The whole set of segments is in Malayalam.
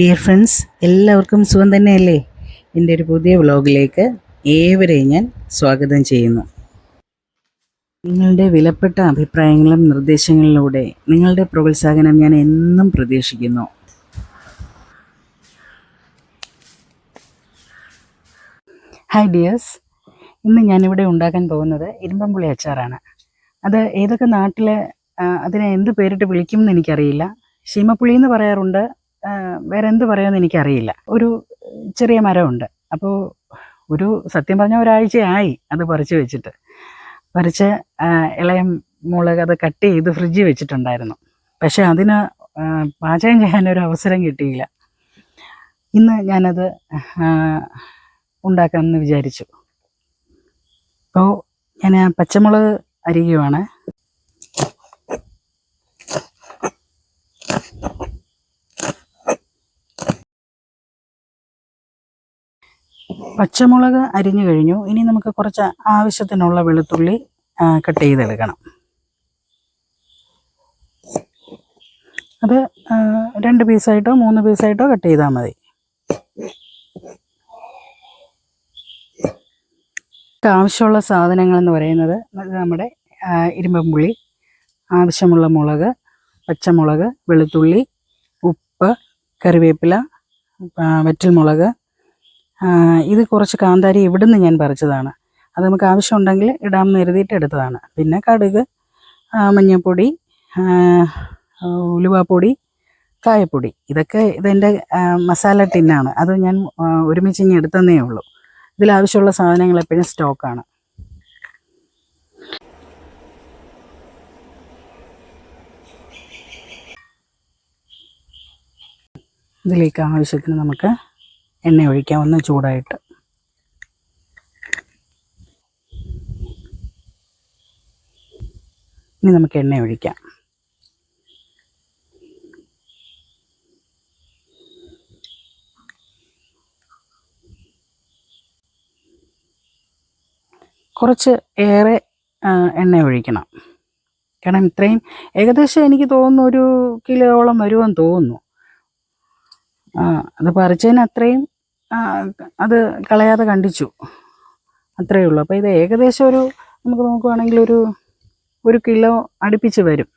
ഡിയർ ഫ്രണ്ട്സ് എല്ലാവർക്കും സുഖം തന്നെയല്ലേ? എന്റെ ഒരു പുതിയ വ്ലോഗിലേക്ക് ഏവരെയും ഞാൻ സ്വാഗതം ചെയ്യുന്നു. നിങ്ങളുടെ വിലപ്പെട്ട അഭിപ്രായങ്ങളും നിർദ്ദേശങ്ങളിലൂടെ നിങ്ങളുടെ പ്രോത്സാഹനം ഞാൻ എന്നും പ്രതീക്ഷിക്കുന്നു. ഹായ് ഡിയേഴ്സ് ഇന്ന് ഞാനിവിടെ ഉണ്ടാക്കാൻ പോകുന്നത് ഇരുമ്പമ്പുളി അച്ചാറാണ്. അത് ഏതൊക്കെ നാട്ടിൽ അതിനെ എന്ത് പേരിട്ട് വിളിക്കും എന്ന് എനിക്കറിയില്ല. ശീമപ്പുളി എന്ന് പറയാറുണ്ട് വേറെ എന്ത് പറയുമെന്ന് എനിക്കറിയില്ല. ഒരു ചെറിയ മരമുണ്ട്. അപ്പോൾ ഒരു സത്യം പറഞ്ഞ ഒരാഴ്ചയായി അത് പറിച്ച് വെച്ചിട്ട്. പറിച്ച് ഇളയം മുളക് അത് കട്ട് ചെയ്ത് ഫ്രിഡ്ജിൽ വെച്ചിട്ടുണ്ടായിരുന്നു. പക്ഷെ അതിന് പാചകം ചെയ്യാനൊരു അവസരം കിട്ടിയില്ല. ഇന്ന് ഞാനത് ഉണ്ടാക്കാമെന്ന് വിചാരിച്ചു. അപ്പോൾ ഞാൻ പച്ചമുളക് അരിയുവാണ്. പച്ചമുളക് അരിഞ്ഞു കഴിഞ്ഞു. ഇനി നമുക്ക് കുറച്ച് ആവശ്യത്തിനുള്ള വെളുത്തുള്ളി കട്ട് ചെയ്തെടുക്കണം. അത് രണ്ട് പീസായിട്ടോ മൂന്ന് പീസായിട്ടോ കട്ട് ചെയ്താൽ മതി. ആവശ്യമുള്ള സാധനങ്ങൾ എന്ന് പറയുന്നത് നമ്മുടെ ആ, ആവശ്യമുള്ള മുളക് പച്ചമുളക് വെളുത്തുള്ളി ഉപ്പ് കറിവേപ്പില വറ്റൽമുളക് ഇത് കുറച്ച് കാന്താരി ഇവിടുന്ന് ഞാൻ പറിച്ചതാണ്. അത് നമുക്ക് ആവശ്യമുണ്ടെങ്കിൽ ഇടാമെന്ന് കരുതിയിട്ട് എടുത്തതാണ്. പിന്നെ കടുക് മഞ്ഞൾപ്പൊടി ഉലുവാപ്പൊടി കായപ്പൊടി. ഇതൊക്കെ ഇതെന്റെ മസാല ടിന്നാണ്. അത് ഞാൻ ഒരുമിച്ച് ഇനി എടുത്തന്നേ ഉള്ളൂ. ഇതിലാവശ്യമുള്ള സാധനങ്ങൾ എപ്പോഴും സ്റ്റോക്കാണ്. ഇതിലേക്ക് ആവശ്യത്തിന് നമുക്ക് എണ്ണ ഒഴിക്കാം ഒന്ന് ചൂടായിട്ട്. ഇനി നമുക്ക് എണ്ണ ഒഴിക്കാം. കുറച്ച് ഏറെ എണ്ണ ഒഴിക്കണം. കാരണം ഇത്രയും ഏകദേശം എനിക്ക് തോന്നുന്നു ഒരു കിലോയോളം വരുമെന്ന് തോന്നുന്നു. അത് പറിച്ചതിന് അത്രയും അത് കളയാതെ കണ്ടിച്ചു. അത്രയേ ഉള്ളൂ. അപ്പോൾ ഇത് ഏകദേശം ഒരു നമുക്ക് നോക്കുവാണെങ്കിൽ ഒരു ഒരു കിലോ അടുപ്പിച്ച് വരും.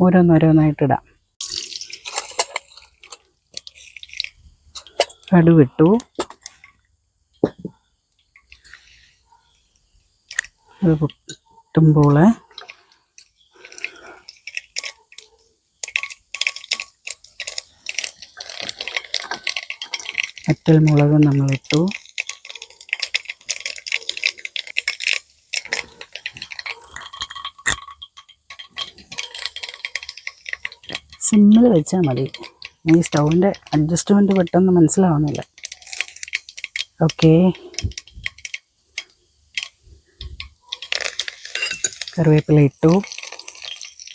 ഓരോന്നോരോന്നായിട്ടിടാം കടുവിട്ടു. അത് പൊട്ടുമ്പോൾ വറ്റൽ മുളക് നമ്മളിട്ടു. സിമ്മിൽ വെച്ചാൽ മതി. ഈ സ്റ്റൗവിന്റെ അഡ്ജസ്റ്റ്മെന്റ് പെട്ടെന്ന് മനസ്സിലാവുന്നില്ല. ഓക്കെ. കറിവേപ്പില ഇട്ടു.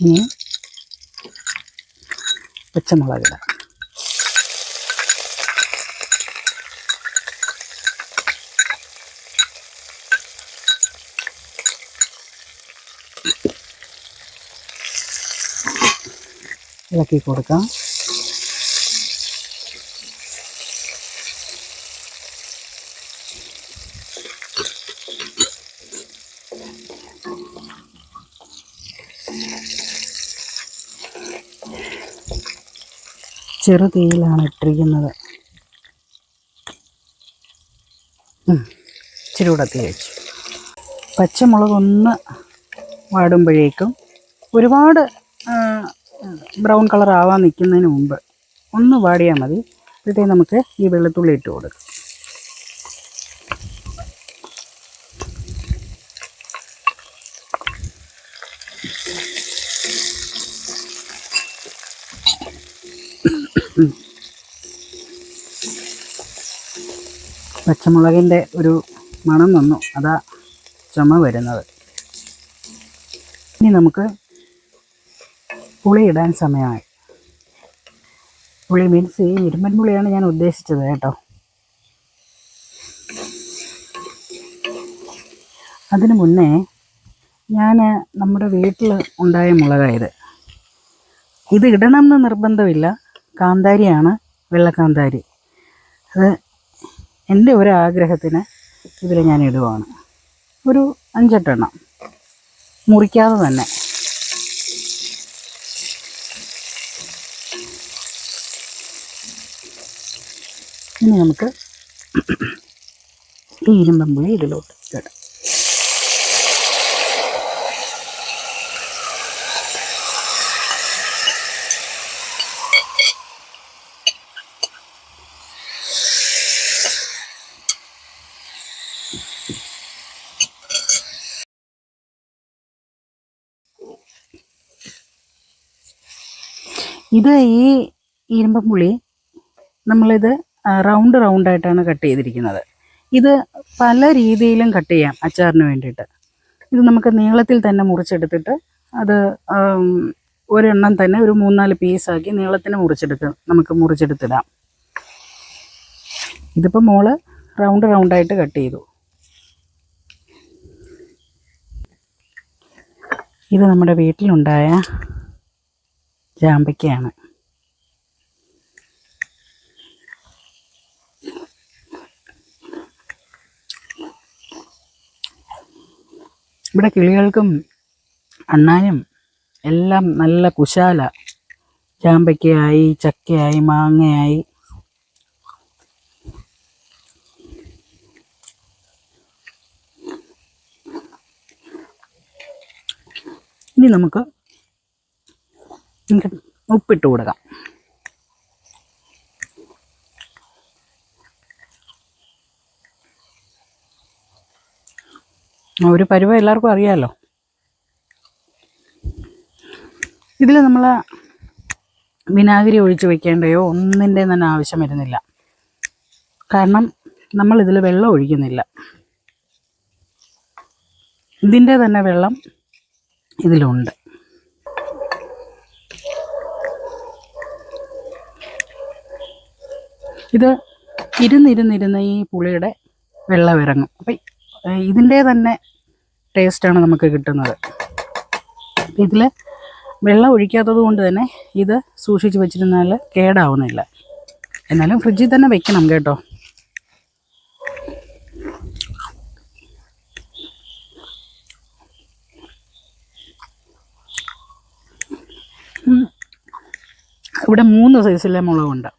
ഇനി പച്ചമുളക് ഇടാം ഇളക്കി കൊടുക്കാം. ചെറു തീയിലാണ് ഇട്ടിരിക്കുന്നത്. ഇച്ചിരി കൂടെ തീ വെച്ചു. പച്ചമുളക് ഒന്ന് വാടുമ്പോഴേക്കും ഒരുപാട് ബ്രൗൺ കളർ ആവാൻ നിൽക്കുന്നതിന് മുമ്പ് ഒന്ന് വാടിയാൽ മതി. അപ്പോഴത്തേക്ക് നമുക്ക് ഈ വെള്ളത്തുള്ളി ഇട്ട് കൊടുക്കാം. പച്ചമുളകിന്റെ ഒരു മണം വന്നു. അതാ ചുമ വരുന്നത്. ഇനി നമുക്ക് പുളി ഇടാൻ സമയമായി. പുളി മീൻസ് ഈ ഇരുമ്പൻ പുളിയാണ് ഞാൻ ഉദ്ദേശിച്ചത് കേട്ടോ. അതിനു മുന്നേ ഞാൻ നമ്മുടെ വീട്ടിൽ ഉണ്ടായ മുളകായത്. ഇത് ഇടണം എന്ന് നിർബന്ധമില്ല. കാന്താരിയാണ് വെള്ളക്കാന്താരി. അത് എന്റെ ഒരു ആഗ്രഹത്തിന് ഇതിൽ ഞാൻ ഇടുവാണ്. ഒരു അഞ്ചെട്ടെണ്ണം. മുറിക്കാതെ തന്നെ. ഇനി നമുക്ക് ഈ ഇരുമ്പമ്പുളി ഇതിലോട്ട് ഇടാം. ഇത് ഈ ഇരുമ്പം പുളി നമ്മളിത് റൗണ്ട് റൗണ്ടായിട്ടാണ് കട്ട് ചെയ്തിരിക്കുന്നത്. ഇത് പല രീതിയിലും കട്ട് ചെയ്യാം അച്ചാറിന് വേണ്ടിയിട്ട്. ഇത് നമുക്ക് നീളത്തിൽ തന്നെ മുറിച്ചെടുത്തിട്ട് അത് ഒരെണ്ണം തന്നെ ഒരു മൂന്നാൽ പീസാക്കി നീളത്തിന് മുറിച്ചെടുത്ത് നമുക്ക് മുറിച്ചെടുത്തിടാം. ഇതിപ്പോൾ മോൾ റൗണ്ട് റൗണ്ടായിട്ട് കട്ട് ചെയ്തു. ഇത് നമ്മുടെ വീട്ടിലുണ്ടായ ജാമ്പയ്ക്കയാണ് ഇവിടെ കിളികൾക്കും അണ്ണാനും എല്ലാം നല്ല കുശാല. ചാമ്പയ്ക്കയായി ചക്കയായി മാങ്ങയായി. ഇനി നമുക്ക് ഉപ്പിട്ട് കൊടുക്കാം ആ ഒരു പരുവം എല്ലാവർക്കും അറിയാമല്ലോ ഇതിൽ നമ്മൾ വിനാഗിരി ഒഴിച്ച് വെക്കേണ്ടയോ ഒന്നിന്റെ തന്നെ ആവശ്യം വരുന്നില്ല. കാരണം നമ്മളിതിൽ വെള്ളം ഒഴിക്കുന്നില്ല. ഇതിന്റെ തന്നെ വെള്ളം ഇതിലുണ്ട്. ഇത് ഇരുന്നിരുന്നിരുന്ന് ഈ പുളിയുടെ വെള്ളം ഇറങ്ങും അപ്പം ഇതിന്റെ തന്നെ ടേസ്റ്റാണ് നമുക്ക് കിട്ടുന്നത്. ഇതിൽ വെള്ളം ഒഴിക്കാത്തത് കൊണ്ട് തന്നെ ഇത് സൂക്ഷിച്ച് വെച്ചിരുന്നാൽ കേടാവുന്നില്ല. എന്നാലും ഫ്രിഡ്ജിൽ തന്നെ വെക്കണം കേട്ടോ. ഇവിടെ മൂന്ന് സൈസിലെ മുളകുണ്ട്.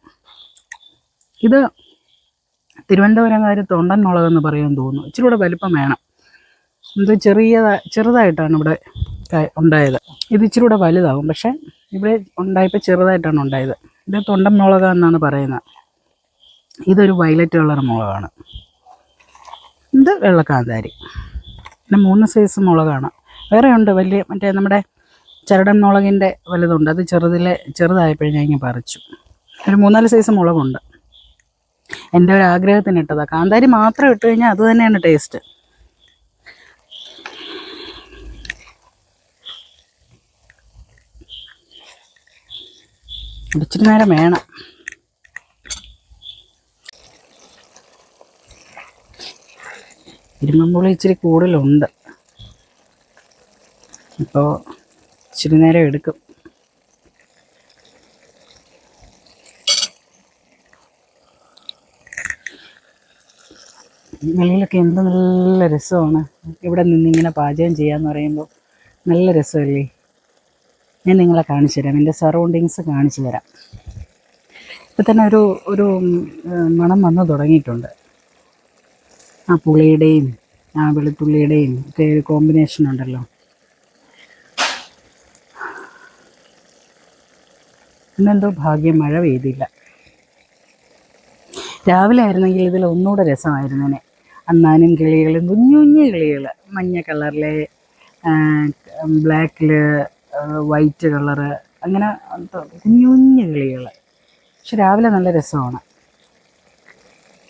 ഇത് തിരുവനന്തപുരംകാർ തൊണ്ടൻ മുളകെന്ന് പറയുമെന്ന് തോന്നുന്നു. ഇച്ചിരി കൂടെ വലിപ്പം വേണം. ഇത് ചെറിയ ചെറുതായിട്ടാണ് ഇവിടെ ഉണ്ടായത്. ഇത് ഇച്ചിരി കൂടെ വലുതാവും പക്ഷേ ഇവിടെ ഉണ്ടായപ്പോൾ ചെറുതായിട്ടാണ് ഉണ്ടായത്. ഇത് തൊണ്ടൻ മുളക എന്നാണ് പറയുന്നത്. ഇതൊരു വയലറ്റ് കളർ മുളകാണ്. ഇത് വെള്ളക്കാന്താരി. പിന്നെ മൂന്ന് സൈസ് മുളകാണ്. വേറെ ഉണ്ട് വലിയ മറ്റേ നമ്മുടെ ചരടൻ മുളകിന്റെ വലുതുണ്ട്. അത് ചെറുതിലെ ചെറുതായപ്പോഴും ഞാൻ ഇങ്ങനെ പറിച്ചു. ഒരു മൂന്നാൽ സൈസ് മുളകുണ്ട്. എന്റെ ഒരു ആഗ്രഹത്തിന് ഇട്ടതാണ് കാന്താരി മാത്രം ഇട്ട് കഴിഞ്ഞാൽ അത് തന്നെയാണ് ടേസ്റ്റ്. ഇച്ചിരി നേരം വേണം. ഇരുമ്പുളി ഇച്ചിരി കൂടുതലുണ്ട്. ഇപ്പോൾ ഇച്ചിരി നേരം എടുക്കും. വെളിയിലൊക്കെ എന്ത് നല്ല രസമാണ്. ഇവിടെ നിന്നിങ്ങനെ പാചകം ചെയ്യാന്ന് പറയുമ്പോൾ നല്ല രസമല്ലേ? ഞാൻ നിങ്ങളെ കാണിച്ചു തരാം. എന്റെ സറൗണ്ടിങ്സ് കാണിച്ചു തരാം. ഇപ്പം തന്നെ ഒരു ഒരു മണം വന്നു തുടങ്ങിയിട്ടുണ്ട്. ആ പുളിയുടെയും ആ വെളുത്തുള്ളിയുടെയും ഒക്കെ ഒരു കോമ്പിനേഷൻ ഉണ്ടല്ലോ. ഇന്നെന്തോ ഭാഗ്യം മഴ പെയ്തില്ല. രാവിലെ ആയിരുന്നെങ്കിൽ ഇതിൽ ഒന്നുകൂടെ രസമായിരുന്നേനെ അന്നാനും കിളികളും കുഞ്ഞു കുഞ്ഞു കിളികൾ മഞ്ഞ കളറിലെ ബ്ലാക്കിൽ വൈറ്റ് കളറ് അങ്ങനെ കുഞ്ഞു കുഞ്ഞു കിളികൾ. പക്ഷെ രാവിലെ നല്ല രസമാണ്.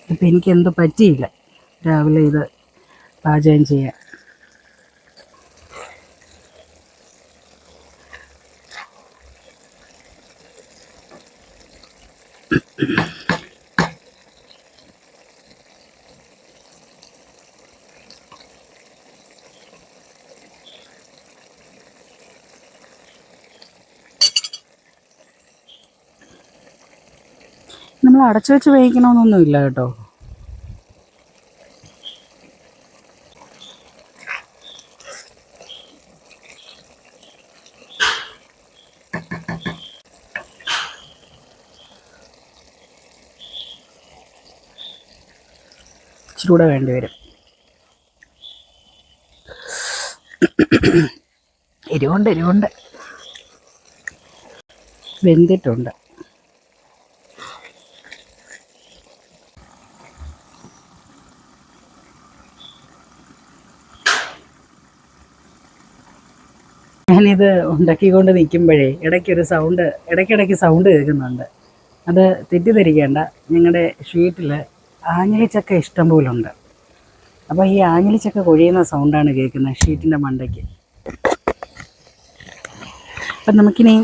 ഇപ്പം എനിക്ക് എന്തോ പറ്റിയില്ല. രാവിലെ ഇത് പാചകം ചെയ്യാൻ. അടച്ചു വെച്ച് വേവിക്കണമെന്നൊന്നും ഇല്ല കേട്ടോ. ഇച്ചിരി കൂടെ വേണ്ടി വരും. എരിവുണ്ട് എരിവുണ്ട്. വെന്തിട്ടുണ്ട്. ഞാനിത് ഉണ്ടാക്കിക്കൊണ്ട് നിൽക്കുമ്പോഴേ ഇടയ്ക്കൊരു സൗണ്ട് ഇടയ്ക്കിടയ്ക്ക് സൗണ്ട് കേൾക്കുന്നുണ്ട്. അത് തെറ്റിദ്ധരിക്കേണ്ട. ഞങ്ങളുടെ ഷീറ്റിൽ ആഞ്ഞിലിച്ചക്ക ഇഷ്ടം പോലെ ഉണ്ട് അപ്പോൾ ഈ ആഞ്ഞിലിച്ചക്ക കൊഴിയുന്ന സൗണ്ടാണ് കേൾക്കുന്നത് ഷീറ്റിന്റെ മണ്ടയ്ക്ക്. അപ്പം നമുക്കിനി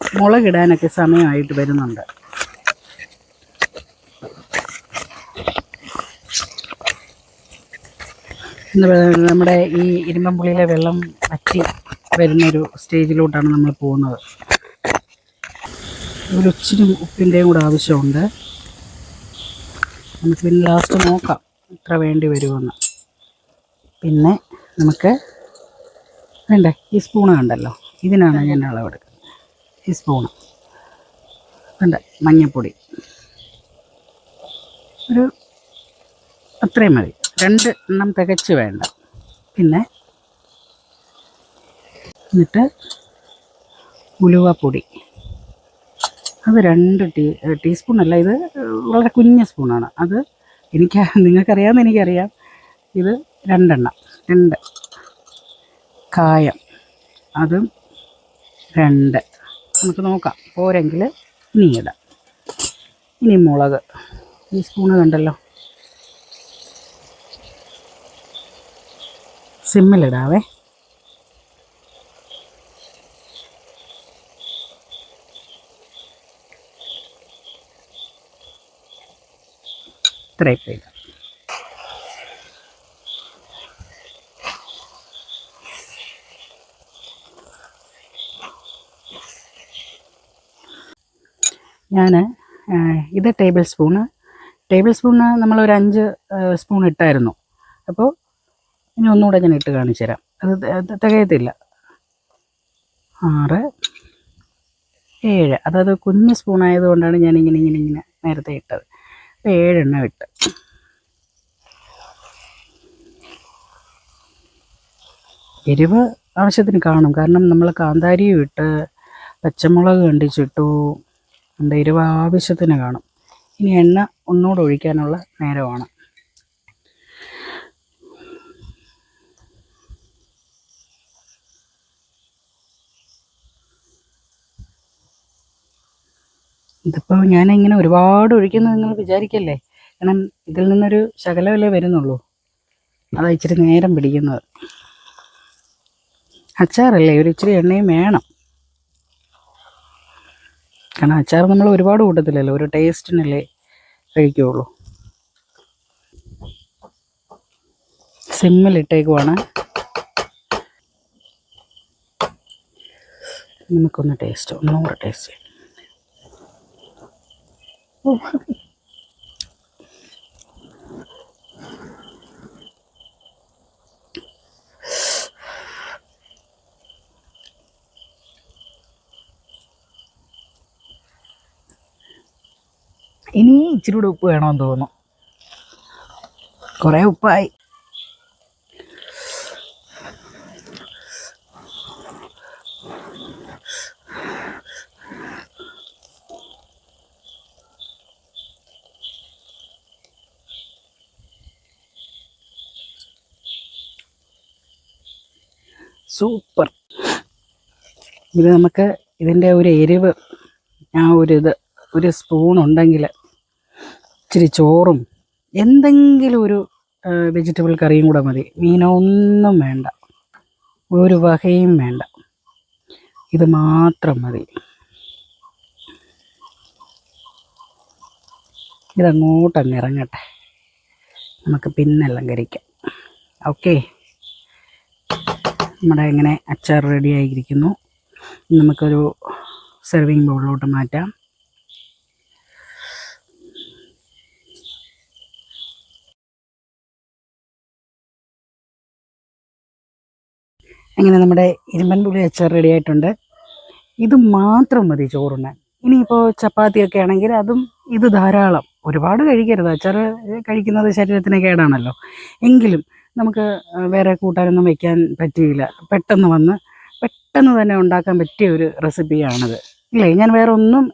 മുളകിടാനൊക്കെ സമയമായിട്ട് വരുന്നുണ്ട്. നമ്മുടെ ഈ ഇരുമ്പമ്പുളിയിലെ വെള്ളം വറ്റി വരുന്നൊരു സ്റ്റേജിലോട്ടാണ് നമ്മൾ പോകുന്നത്. ഒരു ഇച്ചിരി ഉപ്പിന്റെയും കൂടെ ആവശ്യമുണ്ട്. നമുക്ക് പിന്നെ ലാസ്റ്റ് നോക്കാം എത്ര വേണ്ടി വരുമെന്ന്. പിന്നെ നമുക്ക് വേണ്ടേ ഈ സ്പൂണ് കണ്ടല്ലോ. ഇതിനാണ് ഞാൻ അളവെടുക്കുന്നത്. ഈ സ്പൂണ് വേണ്ട മഞ്ഞൾപ്പൊടി ഒരു അത്രയും മതി. രണ്ട് എണ്ണം തികച്ച് വേണ്ട. പിന്നെ എന്നിട്ട് ഉലുവപ്പൊടി. അത് രണ്ട് ടീ ടീസ്പൂണല്ല ഇത് വളരെ കുഞ്ഞ സ്പൂണാണ്. അത് എനിക്ക് നിങ്ങൾക്കറിയാമെന്ന് എനിക്കറിയാം. ഇത് രണ്ടെണ്ണം രണ്ട്. കായം അതും രണ്ട്. നമുക്ക് നോക്കാം പോരെങ്കിൽ ഇനി ഇനി മുളക് ഈ സ്പൂണ് കണ്ടല്ലോ. സിമ്മിലിടാവേ. ഇത്രയൊക്കെ ഞാൻ ഇത് ടേബിൾ സ്പൂണ്. ടേബിൾ സ്പൂണ് നമ്മളൊരു അഞ്ച് സ്പൂൺ ഇട്ടായിരുന്നു. അപ്പോൾ ഇനി ഒന്നുകൂടെ ഞാൻ ഇട്ട് കാണിച്ചു തരാം. അത് തികയത്തില്ല. ആറ് ഏഴ്. അതായത് കുഞ്ഞ് സ്പൂൺ ആയതുകൊണ്ടാണ് ഞാൻ ഇങ്ങനെ ഇങ്ങനെ ഇങ്ങനെ നേരത്തെ ഇട്ടത്. ഏഴെണ്ണം വിട്ട് എരിവ് ആവശ്യത്തിന് കാണും. കാരണം നമ്മൾ കാന്താരിയും ഇട്ട് പച്ചമുളക് കണ്ടിച്ചിട്ടു ഉണ്ട് എരിവ് ആവശ്യത്തിന് കാണും. ഇനി എണ്ണ ഒന്നുകൂടെ ഒഴിക്കാനുള്ള നേരമാണ്. ഇതിപ്പോൾ ഞാനിങ്ങനെ ഒരുപാട് ഒഴിക്കുന്നത് നിങ്ങൾ വിചാരിക്കല്ലേ? കാരണം ഇതിൽ നിന്നൊരു ശകലമല്ലേ വരുന്നുള്ളൂ. അതാ ഇച്ചിരി നേരം പിടിക്കുന്നത്. അച്ചാറല്ലേ? ഒരു ഇച്ചിരി എണ്ണയും വേണം. കാരണം അച്ചാർ നമ്മൾ ഒരുപാട് കൂട്ടത്തില്ലല്ലോ. ഒരു ടേസ്റ്റിനല്ലേ കഴിക്കുകയുള്ളൂ സിമ്മിലിട്ടേക്കുവാണ് നമുക്കൊന്ന് ടേസ്റ്റ് ഒന്നുകൂടെ ടേസ്റ്റ് ചെയ്യാം. ഇനി ഇച്ചിരി കൂടെ ഉപ്പ് വേണമെന്ന് തോന്നുന്നു. കുറേ ഉപ്പായി സൂപ്പർ ഇത് നമുക്ക് ഇതിന്റെ ഒരു എരിവ് ആ ഒരു ഇത് ഒരു സ്പൂൺ ഉണ്ടെങ്കിൽ ഇച്ചിരി ചോറും എന്തെങ്കിലും ഒരു വെജിറ്റബിൾ കറിയും കൂടെ മതി. മീനൊന്നും വേണ്ട. ഒരു വകയും വേണ്ട. ഇത് മാത്രം മതി. ഇതങ്ങോട്ടങ്ങ് ഇറങ്ങട്ടെ. നമുക്ക് പിന്നെ അലങ്കരിക്കാം ഓക്കേ. നമ്മുടെ ഇങ്ങനെ അച്ചാർ റെഡി ആയിരിക്കുന്നു. നമുക്കൊരു സെർവിങ് ബൗളിലോട്ട് മാറ്റാം. അങ്ങനെ നമ്മുടെ ഇരുമ്പൻ പുളി അച്ചാർ റെഡി ആയിട്ടുണ്ട്. ഇത് മാത്രം മതി ചോറിന്. ഇനിയിപ്പോൾ ചപ്പാത്തിയൊക്കെ ആണെങ്കിൽ അതും ഇത് ധാരാളം. ഒരുപാട് കഴിക്കരുത്. അച്ചാർ കഴിക്കുന്നത് ശരീരത്തിന് കേടാണല്ലോ. എങ്കിലും നമുക്ക് വേറെ കൂട്ടാനൊന്നും വയ്ക്കാൻ പറ്റിയില്ല. പെട്ടെന്ന് വന്ന് പെട്ടെന്ന് തന്നെ ഉണ്ടാക്കാൻ പറ്റിയ ഒരു റെസിപ്പിയാണിത്. ഇല്ലേ ഞാൻ വേറെ ഒന്നും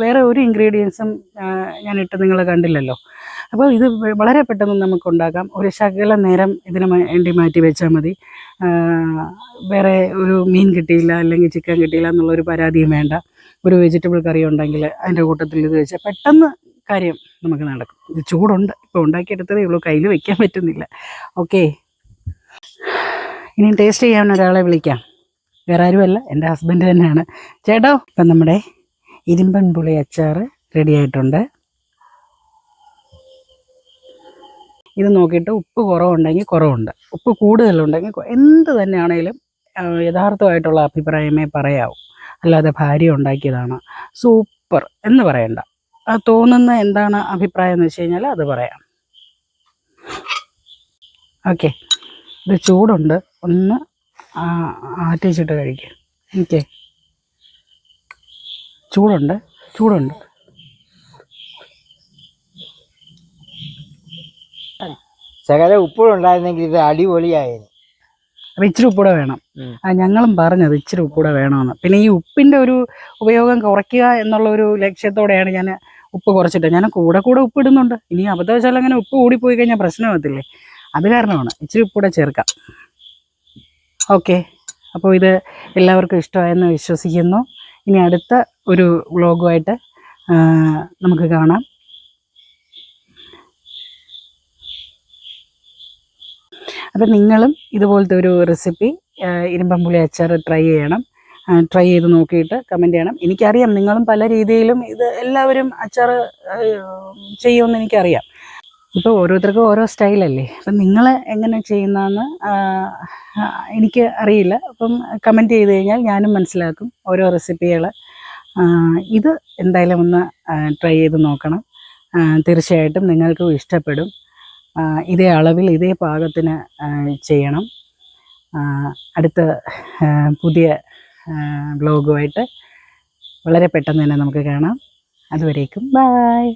വേറെ ഒരു ഇൻഗ്രീഡിയൻസും ഞാൻ ഇട്ട് നിങ്ങൾ കണ്ടില്ലല്ലോ. അപ്പോൾ ഇത് വളരെ പെട്ടെന്ന് നമുക്ക് ഉണ്ടാക്കാം. ഒരു ശകല നേരം ഇതിന് വേണ്ടി മാറ്റി വെച്ചാൽ മതി. വേറെ ഒരു മീൻ കിട്ടിയില്ല അല്ലെങ്കിൽ ചിക്കൻ കിട്ടിയില്ല എന്നുള്ളൊരു പരാതിയും വേണ്ട. ഒരു വെജിറ്റബിൾ കറി ഉണ്ടെങ്കിൽ അതിന്റെ കൂട്ടത്തിൽ ഇത് വെച്ചാൽ പെട്ടെന്ന് കാര്യം നമുക്ക് നടക്കും. ഇത് ചൂടുണ്ട്. ഇപ്പോൾ ഉണ്ടാക്കിയെടുത്തതേ ഉള്ളൂ. കയ്യിൽ വയ്ക്കാൻ പറ്റുന്നില്ല. ഓക്കെ. ഇനി ടേസ്റ്റ് ചെയ്യാൻ ഒരാളെ വിളിക്കാം. വേറെ ആരുമല്ല എന്റെ ഹസ്ബൻഡ് തന്നെയാണ്. ചേട്ടോ ഇപ്പം നമ്മുടെ ഇരുമ്പൻ പുളി അച്ചാർ റെഡി ആയിട്ടുണ്ട്. ഇത് നോക്കിയിട്ട് ഉപ്പ് കുറവുണ്ടെങ്കിൽ കുറവുണ്ട്. ഉപ്പ് കൂടുതലുണ്ടെങ്കിൽ എന്ത് തന്നെയാണേലും യഥാർത്ഥമായിട്ടുള്ള അഭിപ്രായമേ പറയാവൂ. അല്ലാതെ ഭാര്യ ഉണ്ടാക്കിയതാണ്. സൂപ്പർ എന്ന് പറയണ്ട. തോന്നുന്ന എന്താണ് അഭിപ്രായം എന്ന് വെച്ച് കഴിഞ്ഞാൽ അത് പറയാം. ഓക്കെ. ഇത് ചൂടുണ്ട്. ഒന്ന് ആറ്റിച്ചിട്ട് കഴിക്കുക ഓക്കെ ചൂടുണ്ട് ചൂടുണ്ട്. ശകല ഉപ്പുണ്ടായിരുന്നെങ്കിൽ ഇത് അടിപൊളിയായിരുന്നു അപ്പം ഇച്ചിരി ഉപ്പൂടെ വേണം. ആ ഞങ്ങളും പറഞ്ഞത് ഇച്ചിരി ഉപ്പൂടെ വേണമെന്ന്. പിന്നെ ഈ ഉപ്പിന്റെ ഒരു ഉപയോഗം കുറയ്ക്കുക എന്നുള്ള ഒരു ലക്ഷ്യത്തോടെയാണ് ഞാൻ ഉപ്പ് കുറച്ചിട്ട് ഞാൻ കൂടെ കൂടെ ഉപ്പ് ഇടുന്നുണ്ട്. ഇനി അബദ്ധവശാൽ അങ്ങനെ ഉപ്പ് കൂടിപ്പോയി കഴിഞ്ഞാൽ പ്രശ്നമാകത്തില്ലേ അത് കാരണമാണ്. ഇച്ചിരി ഉപ്പൂടെ ചേർക്കാം. ഓക്കെ. അപ്പോൾ ഇത് എല്ലാവർക്കും ഇഷ്ടമായെന്ന് വിശ്വസിക്കുന്നു. ഇനി അടുത്ത ഒരു വ്ളോഗുമായിട്ട് നമുക്ക് കാണാം. അപ്പം നിങ്ങളും ഇതുപോലത്തെ ഒരു റെസിപ്പി ഇരുമ്പമ്പുളി അച്ചാർ ട്രൈ ചെയ്യണം. ട്രൈ ചെയ്ത് നോക്കിയിട്ട് കമന്റ് ചെയ്യണം. എനിക്കറിയാം നിങ്ങളും പല രീതിയിലും ഇത് എല്ലാവരും അച്ചാർ ചെയ്യുമെന്ന് എനിക്കറിയാം. ഇപ്പോൾ ഓരോരുത്തർക്കും ഓരോ സ്റ്റൈലല്ലേ അപ്പം നിങ്ങൾ എങ്ങനെ ചെയ്യുന്നതെന്ന് എനിക്ക് അറിയില്ല. അപ്പം കമന്റ് ചെയ്ത് കഴിഞ്ഞാൽ ഞാനും മനസ്സിലാക്കും ഓരോ റെസിപ്പികൾ ഇത് എന്തായാലും ഒന്ന് ട്രൈ ചെയ്ത് നോക്കണം. തീർച്ചയായിട്ടും നിങ്ങൾക്കും ഇഷ്ടപ്പെടും. ഇതേ അളവിൽ ഇതേ പാകത്തിന് ചെയ്യണം. അടുത്ത പുതിയ ബ്ലോഗുമായിട്ട് വളരെ പെട്ടെന്ന് തന്നെ നമുക്ക് കാണാം. അതുവരേക്കും ബായ്